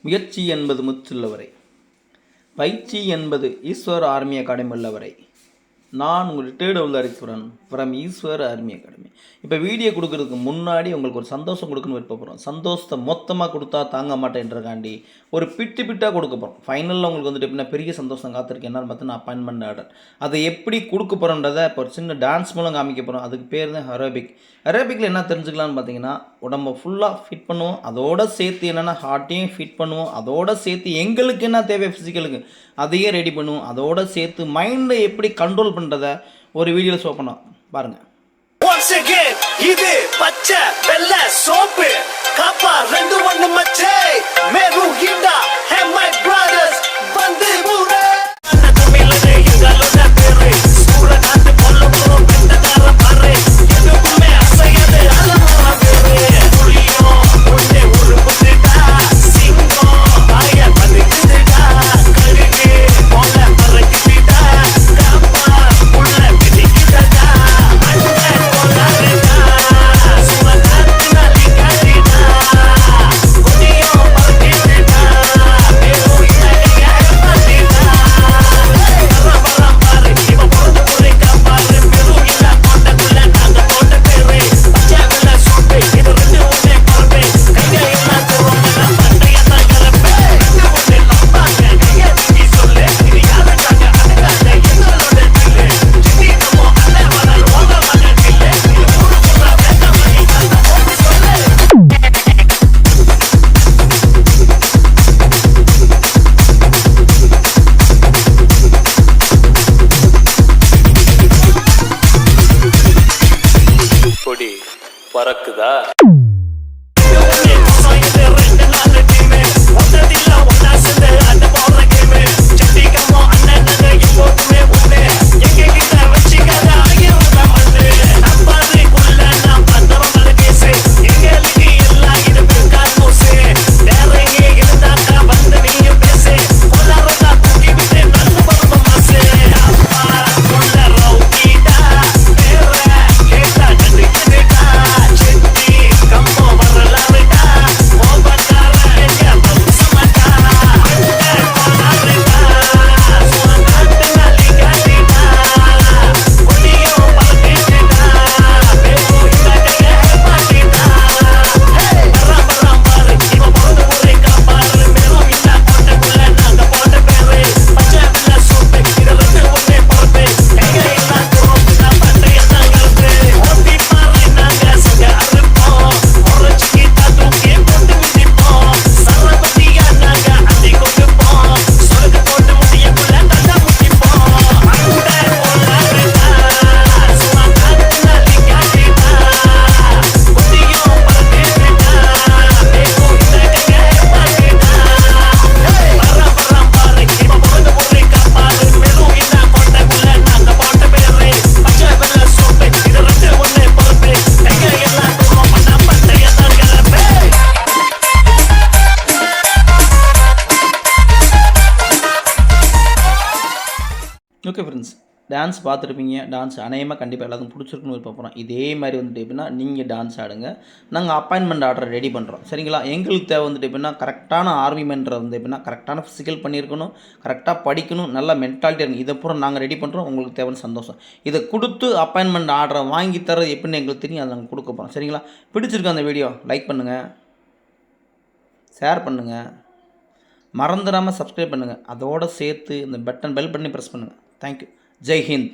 முயற்சி என்பது முற்றுள்ளவரை. பயிற்சி என்பது ஈஸ்வர் ஆர்மி அகாடமி உள்ளவரை. நான் உங்கள் ரிட்டையர்டு உள்ள ஃப்ரம் ஈஸ்வர் ஆர்மி அகாடமி இப்போ வீடியோ கொடுக்குறதுக்கு முன்னாடி உங்களுக்கு ஒரு சந்தோஷம் கொடுக்கணும்னு போகிறோம் சந்தோஷத்தை மொத்தமாக கொடுத்தா தாங்க மாட்டேன்றக்காண்டி ஒரு பிட்டு பிட்டாக கொடுக்க போகிறோம் ஃபைனலில் உங்களுக்கு வந்துட்டு எப்படின்னா பெரிய சந்தோஷம் காத்திருக்கு என்னன்னு பார்த்தீங்கன்னா அப்பாயின்மெண்ட் ஆர்டர் அதை எப்படி கொடுக்க போகிறோன்றதை இப்போ ஒரு சின்ன டான்ஸ் மூலம் காமிக்க போகிறோம் அதுக்கு பேர் தான் அரேபிக் அரேபிக்கில் என்ன தெரிஞ்சுக்கலாம்னு பார்த்தீங்கன்னா உடம்ப ஃபுல்லாக ஃபிட் பண்ணுவோம். அதோட சேர்த்து என்னென்னா ஹார்ட்டையும் ஃபிட் பண்ணுவோம். அதோட சேர்த்து எங்களுக்கு என்ன தேவை ஃபிசிக்கலுக்கு அதையே ரெடி பண்ணுவோம். அதோட சேர்த்து மைண்டை எப்படி கண்ட்ரோல் பண்ணுறத ஒரு வீடியோவில் ஷோ பண்ணோம். பாருங்கள் இது பச்சை வெள்ளை சோப்பு. காப்பா ரெண்டு ஒண்ணு மச்சே. மேரு ஹிண்டா பறக்குதா? ஓகே ஃப்ரெண்ட்ஸ் டான்ஸ் பார்த்துருப்பீங்க டான்ஸ் அநேகமாக கண்டிப்பாக எல்லாத்துக்கும் பிடிச்சிருக்குன்னு போகிறோம் இதே மாதிரி வந்துட்டு எப்படின்னா நீங்கள் டான்ஸ் ஆடுங்க. நாங்கள் அப்பாயின்மெண்ட் ஆர்டர் ரெடி பண்ணுறோம் சரிங்களா? எங்களுக்கு தேவை வந்துட்டு எப்படின்னா கரெக்டான ஆர்மி மென்டர் வந்து எப்படின்னா கரெக்டான ஃபிசிக்கல் பண்ணியிருக்கணும் கரெக்டாக படிக்கணும் நல்ல மென்டாலிட்டி இருக்கணும். இதை பூரா நாங்கள் ரெடி பண்ணுறோம் உங்களுக்கு தேவையான சந்தோஷம். இதை கொடுத்து அப்பாயின்மெண்ட் ஆர்டரை வாங்கி தரது எப்படின்னு எங்களுக்கு தெரியும். அதை நாங்கள் கொடுக்க போகிறோம் சரிங்களா? பிடிச்சிருக்கோம் அந்த வீடியோ லைக் பண்ணுங்கள் ஷேர் பண்ணுங்கள் மறந்துடாமல் சப்ஸ்கிரைப் பண்ணுங்கள் அதோடு சேர்த்து இந்த பட்டன் பெல் பண்ணி ப்ரெஸ் பண்ணுங்கள் தேங்க்யூ ஜெய் ஹிந்த்